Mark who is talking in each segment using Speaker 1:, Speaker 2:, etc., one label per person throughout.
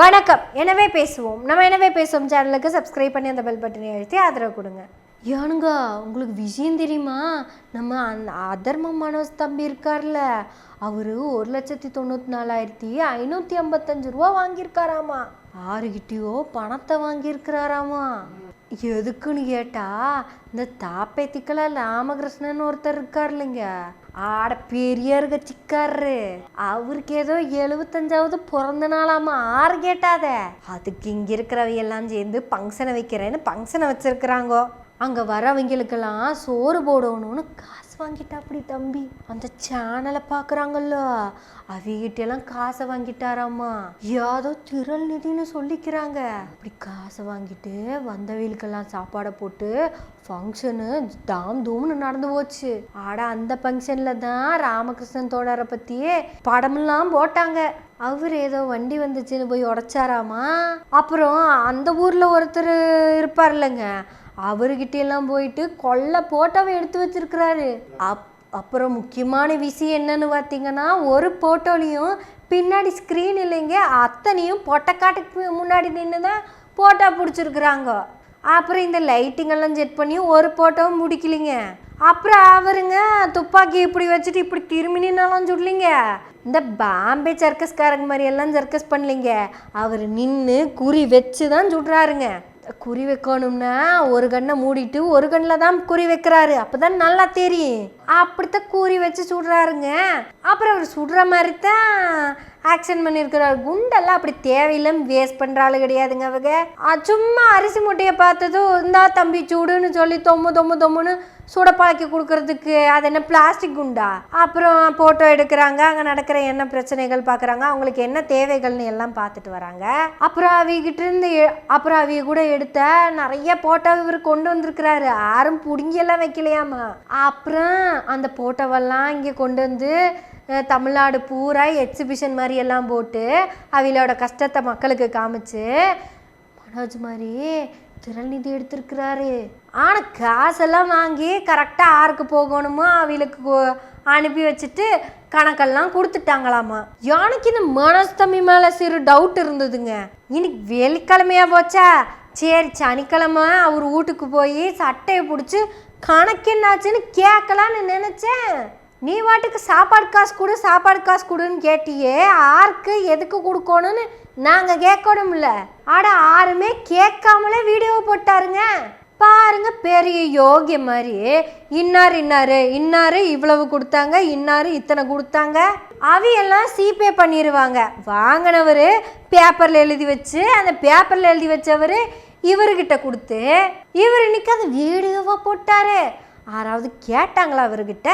Speaker 1: வணக்கம். எனவே பேசுவோம். நம்ம எனவே பேசுவோம். சேனலுக்கு சப்ஸ்கிரைப் பண்ணி அந்த பெல் பட்டனை அழுத்தி ஆதரவு கொடுங்க. ஏனுங்க உங்களுக்கு விஷயம் தெரியுமா? நம்ம அந்த அதர்ம மனோஜ் தம்பி இருக்கார்ல அவர் ஒரு லட்சத்தி தொண்ணூற்றி நாலாயிரத்தி ஐநூற்றி ஐம்பத்தஞ்சு ரூபா வாங்கியிருக்காராமா. ஆறுகிட்டயோ பணத்தை வாங்கியிருக்கிறாராமா. எதுக்குன்னு கேட்டால் இந்த தாப்பேத்திக்கல ராமகிருஷ்ணன் ஒருத்தர் இருக்கார் இல்லைங்க ஆட பெரிய கட்சிக்காரரு. அவருக்கு ஏதோ எழுபத்தஞ்சாவது பிறந்த நாளாமா? ஆறு கேட்டாத. அதுக்கு இங்க இருக்கிறவ எல்லாம் சேர்ந்து பங்கனை வைக்கிறேன்னு பங்கனை வச்சிருக்கிறாங்கோ. அங்க வரவங்களுக்கெல்லாம் சோறு போடணும்னு காசு வாங்கிட்டா அப்படி தம்பி? அந்த சேனலை பார்க்குறாங்கல்ல அவகிட்ட எல்லாம் காசை வாங்கிட்டாராமா. ஏதோ திரள் நிதின்னு சொல்லிக்கிறாங்க. அப்படி காசை வாங்கிட்டு வந்தவங்களுக்கெல்லாம் சாப்பாடை போட்டு ஃபங்க்ஷனு தாம் தூம்னு நடந்து போச்சு. ஆட அந்த ஃபங்க்ஷனில் தான் ராமகிருஷ்ணன் தோழரை பற்றி படமெல்லாம் போட்டாங்க. அவர் ஏதோ வண்டி வந்துச்சுன்னு போய் உடைச்சாராமா? அப்புறம் அந்த ஊரில் ஒருத்தர் இருப்பார் இல்லைங்க அவர்கிட்ட எல்லாம் போயிட்டு கொல்லை போட்டோவை எடுத்து வச்சிருக்கிறாரு. அப் அப்புறம் முக்கியமான விஷயம் என்னன்னு பார்த்தீங்கன்னா ஒரு போட்டோலையும் பின்னாடி ஸ்க்ரீன் இல்லைங்க அத்தனையும் பொட்டக்காட்டுக்கு முன்னாடி நின்று தான் போட்டோ பிடிச்சிருக்குறாங்க. அப்புறம் இந்த லைட்டிங்கெல்லாம் செட் பண்ணி ஒரு போட்டோவும் முடிக்கலிங்க. அப்புறம் அவருங்க துப்பாக்கி இப்படி வச்சுட்டு இப்படி திரும்பினாலும் நின்னாலும் இந்த பாம்பே சர்க்கஸ்காரங்க மாதிரி எல்லாம் சர்க்கஸ் பண்ணலிங்க. அவர் நின்று குறி வச்சு தான் சுடுறாருங்க குறி வைக்கணும்னா ஒரு கண்ணை மூடிட்டு ஒரு கண்ணில் தான் குறி வைக்கிறாரு. அப்போதான் நல்லா தெரியும். அப்படித்தான் குறி வச்சு சுடுறாருங்க. அப்புறம் அவர் சுடுற மாதிரி தான் ஆக்ஷன் பண்ணியிருக்கிறார். குண்டெல்லாம் அப்படி தேவையில்லாம வேஸ்ட் பண்ணுற கிடையாதுங்க அவங்க. சும்மா அரிசி மூட்டையை பார்த்ததும் இந்தா தம்பி சூடுன்னு சொல்லி தொம்மு தொம்மு தொம்முன்னு சுடப்பாக்கி பழக்கி கொடுக்கறதுக்கு அது என்ன பிளாஸ்டிக் குண்டா? அப்புறம் ஃபோட்டோ எடுக்கிறாங்க அங்கே நடக்கிற என்ன பிரச்சனைகள் பார்க்குறாங்க அவங்களுக்கு என்ன தேவைகள்னு எல்லாம் பார்த்துட்டு வராங்க. அப்புறம் அவகிட்ட இருந்து எ- அப்புறம் அவிய கூட எடுத்த நிறைய ஃபோட்டோ இவர் கொண்டு வந்திருக்கிறாரு. யாரும் பிடுங்கியெல்லாம் வைக்கலையாமா? அப்புறம் அந்த ஃபோட்டோவெல்லாம் இங்கே கொண்டு வந்து தமிழ்நாடு பூரா எக்ஸிபிஷன் மாதிரி எல்லாம் போட்டு அவங்களோட கஷ்டத்தை மக்களுக்கு காமிச்சு மனோஜ் மாதிரி திரள்நிதி எடுத்திருக்கிறாரு. ஆனால் காசெல்லாம் வாங்கி கரெக்டாக யாருக்கு போகணுமோ அவளுக்கு அனுப்பி வச்சுட்டு கணக்கெல்லாம் கொடுத்துட்டாங்களாமா. எனக்கு இந்த மனஸ்தமி மேலே சிறு டவுட் இருந்ததுங்க. இன்னைக்கு வெள்ளிக்கிழமையா போச்சா? சரி சனிக்கிழமை அவர் வீட்டுக்கு போய் சட்டையை பிடிச்சி கணக்கு என்னாச்சுன்னு கேட்கலான்னு நினச்சேன். நீ வாட்டுக்கு சாப்பாடு காசு கொடு சாப்பாடு காசு கொடுன்னு கேட்டியே யாருக்கு எதுக்கு கொடுக்கணும்னு நாங்கள் கேட்கணும்ல. ஆட யாருமே கேட்காமலே வீடியோ போட்டாருங்க. பாருங்க பெரிய யோகி மாதிரி. இன்னார் இன்னாரு இன்னாரு இவ்வளவு கொடுத்தாங்க இன்னாரு இத்தனை கொடுத்தாங்க. அவையெல்லாம் சிபே பண்ணிடுவாங்க வாங்கினவர் பேப்பரில் எழுதி வச்சு அந்த பேப்பரில் எழுதி வச்சவர் இவர்கிட்ட கொடுத்து இவர் இன்னைக்கு அந்த வீடியோவாக போட்டாரு. யாராவது கேட்டாங்களா அவர்கிட்ட?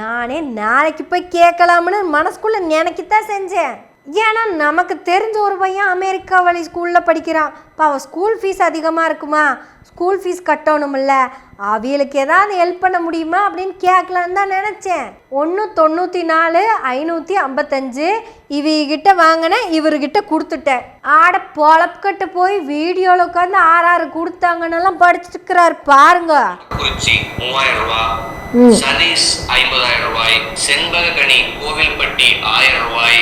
Speaker 1: நானே நாளைக்கு போய் கேட்கலாம்னு மனசுக்குள்ளே நினைக்கத்தான் செஞ்சேன். ஏன்னா நமக்கு தெரிஞ்ச ஒரு பையன் அமெரிக்கா வழி ஸ்கூலில் படிக்கிறான். பாவம் ஸ்கூல் ஃபீஸ் அதிகமாக இருக்குமா? School fees கட்டணும்ல. அவியலுக்கு ஏதாவது ஹெல்ப் பண்ண முடியுமா அப்படின்னு கேட்கலான்னு தான் நினச்சேன். ஒன்று தொண்ணூற்றி நாலு ஐநூற்றி ஐம்பத்தஞ்சு இவகிட்ட வாங்கினேன் இவர்கிட்ட கொடுத்துட்டேன். ஆட பொழப்புக்கிட்ட போய் வீடியோவில் உட்காந்து ஆறு ஆறு கொடுத்தாங்கன்னெல்லாம் படிச்சுட்டுக்கிறாரு பாருங்க.
Speaker 2: குறிச்சி மூவாயிரம் ரூபாய் சதீஷ் ஐம்பதாயிரம் ரூபாய் செண்பககனி கோவில்பட்டி ஆயிரம் ரூபாய்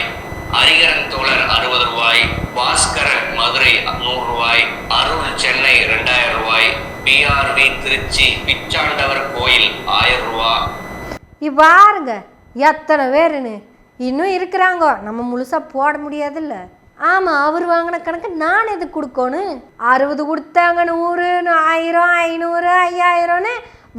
Speaker 2: ஹரிகரன் தோழர் அறுபது ரூபாய் பாஸ்கரன் மதுரை நூறு ரூபாய் அருள் சென்னை ரெண்டாயிரம் ரூபாய் பிஆர்வி திருச்சி பிச்சாண்டவர் கோயில் ஆயிரம் ரூபா.
Speaker 1: இவ்வாறுங்க எத்தனை பேருன்னு. இன்னும் இருக்கிறாங்க நம்ம முழுசாக போட முடியாதுல்ல. ஆமாம் அவர் வாங்கின கணக்கு நான் எது கொடுக்கணும் அறுபது கொடுத்தாங்க நூறு ஆயிரம் ஐநூறு ஐயாயிரம்னு.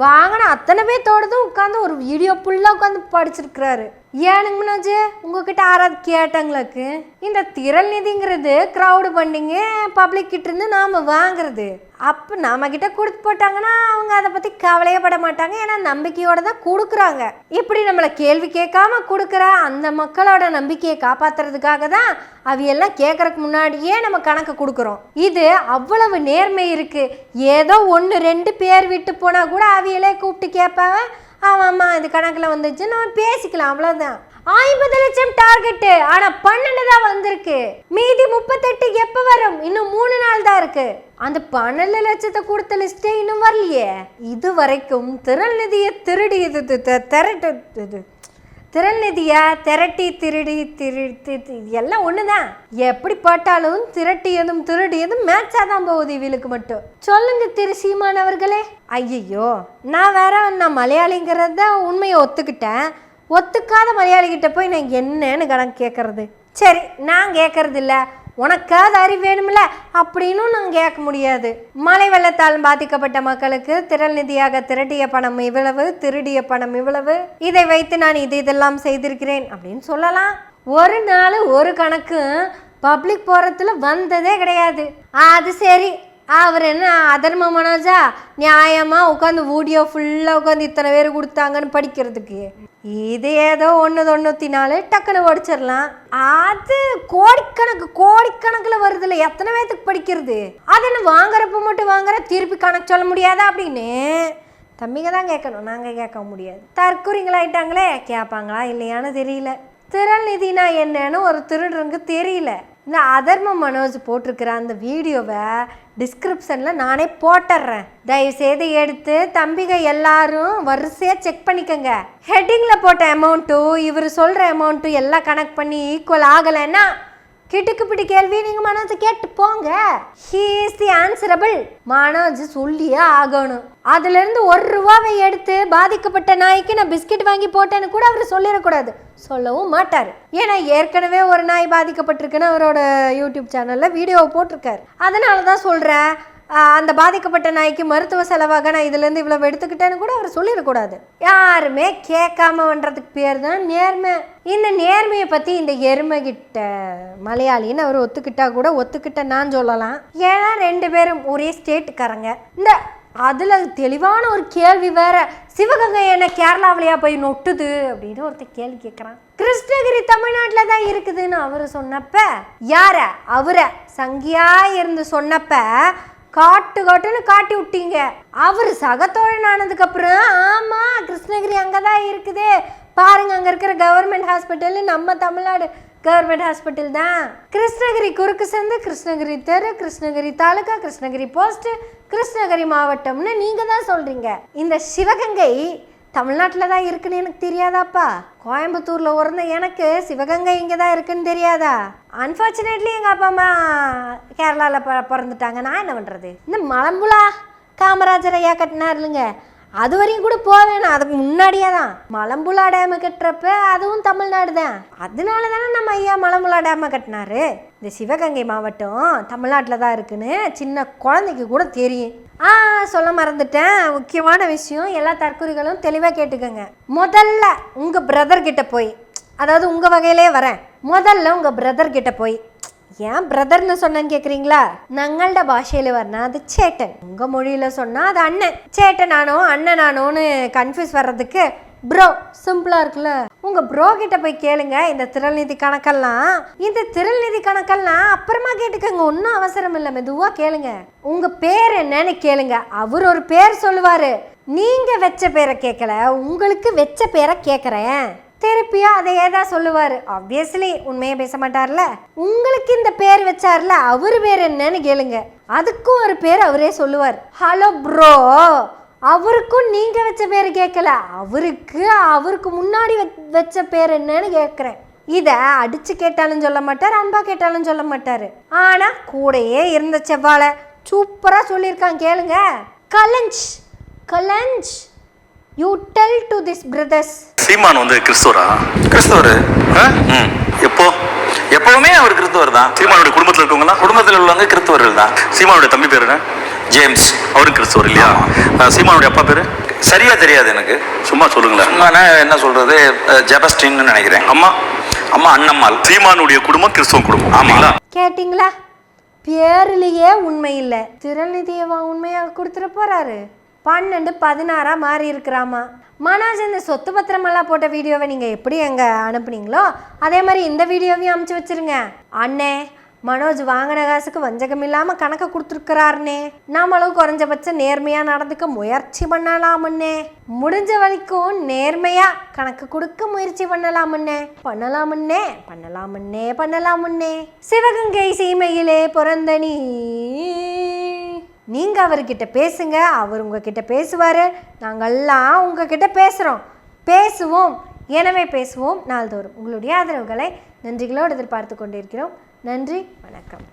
Speaker 1: வாங்கின அத்தனை பேர்த்தோடதும் உட்காந்து ஒரு வீடியோ ஃபுல்லாக உட்காந்து படிச்சிருக்கிறாரு. ஏனுங்க மனோஜ்? உங்ககிட்ட யாராவது கேட்டாங்களுக்கு? இந்த திரள் நிதிங்கிறது க்ரௌடு பண்ணிங்க பப்ளிக் கிட்ட இருந்து நாம வாங்குறது. அப்போ நம்ம கிட்ட கொடுத்து போட்டாங்கன்னா அவங்க அதை பற்றி கவலையே பட மாட்டாங்க ஏன்னா நம்பிக்கையோட தான் கொடுக்குறாங்க. இப்படி நம்மளை கேள்வி கேட்காம கொடுக்குற அந்த மக்களோட நம்பிக்கையை காப்பாத்துறதுக்காக தான் அவையெல்லாம் கேட்கறதுக்கு முன்னாடியே நம்ம கணக்கு கொடுக்குறோம். இது அவ்வளவு நேர்மை இருக்கு. ஏதோ ஒன்று ரெண்டு பேர் விட்டு போனால் கூட அவையெல்லாம் கூப்பிட்டு கேட்பாங்க ஆமாம்மா இது கணக்கில் வந்துச்சு. நம்ம பேசிக்கலாம் அவ்வளோதான் ஐம்பது லட்சம் டார்கெட்டு. ஆனால் பன்னெண்டு தான் வந்திருக்கு. மீதி முப்பத்தெட்டு எப்போ வரும்? இன்னும் மூணு நாள் தான் இருக்கு. அந்த பன்னெண்டு லட்சத்தை கொடுத்த லிஸ்ட்டே இன்னும் வரலையே. இது வரைக்கும் திரள் நிதியை திருடியது திரட்டு இது திரட்டி திருடி திரு எல்லாம் ஒன்று தான் எப்படி பட்டாலும் திரட்டியதும் திருடியதும் மேட்சாக தான் போகுது இவளுக்கு மட்டும். சொல்லுங்க திரு சீமான் அவர்களே. ஐயையோ நான் வேற நான் மலையாளிங்கிறத உண்மையை ஒத்துக்கிட்டேன். ஒத்துக்காத மலையாளிகிட்ட போய் நான் என்னன்னு கணக்கு கேட்கறது. சரி நான் கேட்கறது உனக்காவது அறிவு வேணும்ல? அப்படின்னும் நான் கேட்க முடியாது. மழை வெள்ளத்தால் பாதிக்கப்பட்ட மக்களுக்கு திரள் நிதியாக திரட்டிய பணம் இவ்வளவு திருடிய பணம் இவ்வளவு இதை வைத்து நான் இது இதெல்லாம் செய்திருக்கிறேன் அப்படின்னு சொல்லலாம். ஒரு நாள் ஒரு கணக்கு பப்ளிக் போகிறதுல வந்ததே கிடையாது. அது சரி அவர் என்ன அதர்ம மனோஜா? நியாயமாக உட்காந்து வீடியோ ஃபுல்லாக உட்காந்து இத்தனை பேர் கொடுத்தாங்கன்னு படிக்கிறதுக்கு. இது ஏதோ ஒன்று தொண்ணூற்றி நாலு டக்குன்னு படிச்சிடலாம் அது கோடிக்கணக்கு கோடிக்கணக்கில் வருதுல்ல எத்தனை பேர்த்துக்கு படிக்கிறது? அது என்ன வாங்குறப்ப மட்டும் வாங்குற திருப்பி கணக்கு சொல்ல முடியாதா அப்படின்னு? தம்பிங்க தான் கேட்கணும் நாங்கள் கேட்க முடியாது. தற்குறிங்களாயிட்டாங்களே கேட்பாங்களா இல்லையான்னு தெரியல. திரள் நிதினா என்னன்னு ஒரு திருடருங்க தெரியல. இந்த அதர்ம மனோஜ் போட்டிருக்கிற அந்த வீடியோவை டிஸ்கிரிப்ஷனில் நானே போட்டுடுறேன் தயவுசெய்து எடுத்து தம்பிங்க எல்லாரும் வரிசையாக செக் பண்ணிக்கோங்க. ஹெட்டிங்கில் போட்ட அமௌண்ட்டும் இவர் சொல்கிற அமௌண்ட்டும் எல்லாம் கனெக்ட் பண்ணி ஈக்குவல் ஆகலைன்னா கிட்டுக்கு பிடி கேள்வி நீங்க மனோஜை கேட்டு போங்க. He is the answerable Manoj சொல்லியே ஆகணும். அதுல இருந்து ஒரு ரூபாவை எடுத்து பாதிக்கப்பட்ட நாய்க்கு நான் பிஸ்கட் வாங்கி போட்டேன்னு கூட அவர் சொல்லிடக்கூடாது. சொல்லவும் மாட்டார். ஏன்னா ஏற்கனவே ஒரு நாய் பாதிக்கப்பட்டிருக்குன்னு அவரோட யூடியூப் சேனல்ல வீடியோ போட்டிருக்காரு. அதனால தான் சொல்றேன். அந்த பாதிக்கப்பட்ட நாய்க்கு மருத்துவ செலவாக நான் இதுலேருந்து இவ்வளோ எடுத்துக்கிட்டேன்னு கூட அவர் சொல்லிடக்கூடாது. யாருமே கேட்காம பண்ணுறதுக்கு பேர் தான் நேர்மை. இந்த நேர்மையை பற்றி இந்த எருமை கிட்ட மலையாளின்னு அவர் ஒத்துக்கிட்டா கூட ஒத்துக்கிட்ட நான் சொல்லலாம். ஏன்னா ரெண்டு பேரும் ஒரே ஸ்டேட்டுக்காரங்க. இந்த அதில் தெளிவான ஒரு கேள்வி வேற. சிவகங்கை என்ன கேரளாவிலையா போய் நொட்டுது அப்படின்னு ஒருத்தர் கேள்வி கேட்குறான் கிருஷ்ணகிரி தமிழ்நாட்டில் தான் இருக்குதுன்னு அவர் சொன்னப்ப யார? அவரை சங்கியா இருந்து சொன்னப்ப காட்டு காட்டுன்னு காட்டி விட்டீங்க. அவர் சகத்தோழன் ஆனதுக்கு அப்புறம் ஆமா கிருஷ்ணகிரி அங்கதான் இருக்குது. பாருங்க அங்க இருக்கிற கவர்மெண்ட் ஹாஸ்பிட்டல் நம்ம தமிழ்நாடு கவர்மெண்ட் ஹாஸ்பிட்டல் தான். கிருஷ்ணகிரி குறுக்கு சேர்ந்து கிருஷ்ணகிரி தெரு கிருஷ்ணகிரி தாலுகா கிருஷ்ணகிரி போஸ்ட் கிருஷ்ணகிரி மாவட்டம்னு நீங்க தான் சொல்றீங்க. இந்த சிவகங்கை தமிழ்நாட்டில் தான் இருக்குன்னு எனக்கு தெரியாதாப்பா. கோயம்புத்தூரில் உறந்த எனக்கு சிவகங்கை இங்கே தான் இருக்குன்னு தெரியாதா? அன்ஃபார்ச்சுனேட்லி எங்கள் அப்பா அம்மா கேரளாவில் ப பிறந்துட்டாங்க. நான் என்ன பண்ணுறது இந்த மலம்புலா காமராஜர் ஐயா கட்டினார் இல்லைங்க அது வரையும் கூட போவேன்? அதுக்கு முன்னாடியே தான் மலம்புலா டேமை கட்டுறப்ப அதுவும் தமிழ்நாடு தான் அதனால தானே நம்ம ஐயா மலம்புலா டேமை கட்டினாரு? இந்த சிவகங்கை மாவட்டம் தமிழ்நாட்டில் தான் இருக்குன்னு சின்ன குழந்தைக்கு கூட தெரியும். ஆ சொல்ல மறந்துட்டேன். முக்கியமான விஷயம் எல்லா தற்கொலைகளும் தெளிவாக கேட்டுக்கோங்க. முதல்ல உங்கள் பிரதர்கிட்ட போய் அதாவது உங்கள் வகையிலே வரேன். முதல்ல உங்கள் பிரதர்கிட்ட போய் ஏன் பிரதர்னு சொன்னேன்னு கேட்குறீங்களா நங்களோட பாஷையில் வரனா அது சேட்டன். உங்கள் மொழியில் சொன்னால் அது அண்ணன். சேட்டனானோ அண்ணனானோன்னு கன்ஃபியூஸ் வர்றதுக்கு ப்ரோ சிம்பிளாக இருக்குல்ல? உங்கள் ப்ரோ கிட்ட போய் கேளுங்க இந்த திரள்நிதி கணக்கெல்லாம். இந்த திரள்நிதி கணக்கெல்லாம் அப்புறமா கேட்டுக்கங்க ஒன்றும் அவசரம் இல்லை மெதுவாக கேளுங்க. உங்கள் பேர் என்னன்னு கேளுங்க அவர் ஒரு பேர் சொல்லுவார். நீங்கள் வச்ச பேரை கேட்கல உங்களுக்கு வச்ச பேரை கேட்குறேன் திருப்பியும் அதையே தான் சொல்லுவார்? ஆப்வியஸ்லி உண்மையை பேச மாட்டார்ல. உங்களுக்கு இந்த பேர் வச்சார்ல அவர் பேர் என்னன்னு கேளுங்க. அதுக்கும் ஒரு பேர் அவரே சொல்லுவார். ஹலோ ப்ரோ அவருக்கும் நீங்கள் வச்ச பேர் கேட்கல. அவருக்கு அவருக்கு முன்னாடி வச்ச பேர் என்னன்னு கேட்குறேன். இதை அடிச்சு கேட்டாலும் சொல்ல மாட்டார் அன்பா கேட்டாலும் சொல்ல மாட்டார். ஆனால் கூடையே இருந்த செவ்வாழை சூப்பராக சொல்லியிருக்கான் கேளுங்க. கலஞ்ச் கலஞ்ச். You tell to this brothers
Speaker 3: Seeman வந்து கிறிஸ்துவரா?
Speaker 4: கிறிஸ்தவர்?
Speaker 3: ஆ?
Speaker 4: ம்.
Speaker 3: எப்போ?
Speaker 4: எப்பவுமே அவர் கிறிஸ்தவர் தான்
Speaker 3: சீமானுடைய குடும்பத்தில் இருக்கவங்களா
Speaker 4: குடும்பத்தில் உள்ளவங்க கிறிஸ்தவர்கள் தான்
Speaker 3: சீமானுடைய தம்பி பேர் என்ன?
Speaker 4: ஜேம்ஸ்.
Speaker 3: அவரும் கிறிஸ்துவர் இல்லையா? சீமானுடைய அப்பா பேரு?
Speaker 4: சரியா தெரியாது எனக்கு.
Speaker 3: சும்மா சொல்லுங்களேன்.
Speaker 4: சும்மா நான் என்ன சொல்றது? ஜெபஸ்டின்னு நினைக்கிறேன்.
Speaker 3: அம்மா.
Speaker 4: அம்மா அண்ணம்மாள்.
Speaker 3: சீமானுடைய குடும்பம் கிறிஸ்துவ குடும்பம்.
Speaker 4: ஆமா.
Speaker 3: ஆமாங்களா
Speaker 1: கேட்டிங்களா? பேர்லயே உண்மை இல்லை. திறநிதியவா உண்மையாக கொடுத்துட போறாரு. பன்னெண்டு பதினாறாக மாறி இருக்கிறாமா மனோஜ் இந்த சொத்து பத்திரமெல்லாம் போட்ட வீடியோவை நீங்கள் எப்படி எங்கே அனுப்புனீங்களோ அதே மாதிரி இந்த வீடியோவையும் அமுச்சு வச்சிருங்க. அண்ணே மனோஜ் வாங்கின காசுக்கு வஞ்சகம் இல்லாமல் கணக்கை கொடுத்துருக்கிறாருனே நம்மளும் குறைஞ்சபட்சம் நேர்மையாக நடந்துக்க முயற்சி பண்ணலாமுன்னே முடிஞ்ச வரைக்கும் நேர்மையாக கணக்கு கொடுக்க முயற்சி பண்ணலாமுன்னே பண்ணலாமுன்னே பண்ணலாமுன்னே பண்ணலாமுன்னே சிவகங்கை சீமையிலே பிறந்த நீ. நீங்கள் அவர்கிட்ட பேசுங்க அவர் உங்ககிட்ட பேசுவார். நாங்கெல்லாம் உங்ககிட்ட பேசுகிறோம் பேசுவோம். எனவே பேசுவோம் நாள்தோறும். உங்களுடைய ஆதரவுகளை நன்றிகளோடு எதிர்பார்த்து கொண்டிருக்கிறோம். நன்றி வணக்கம்.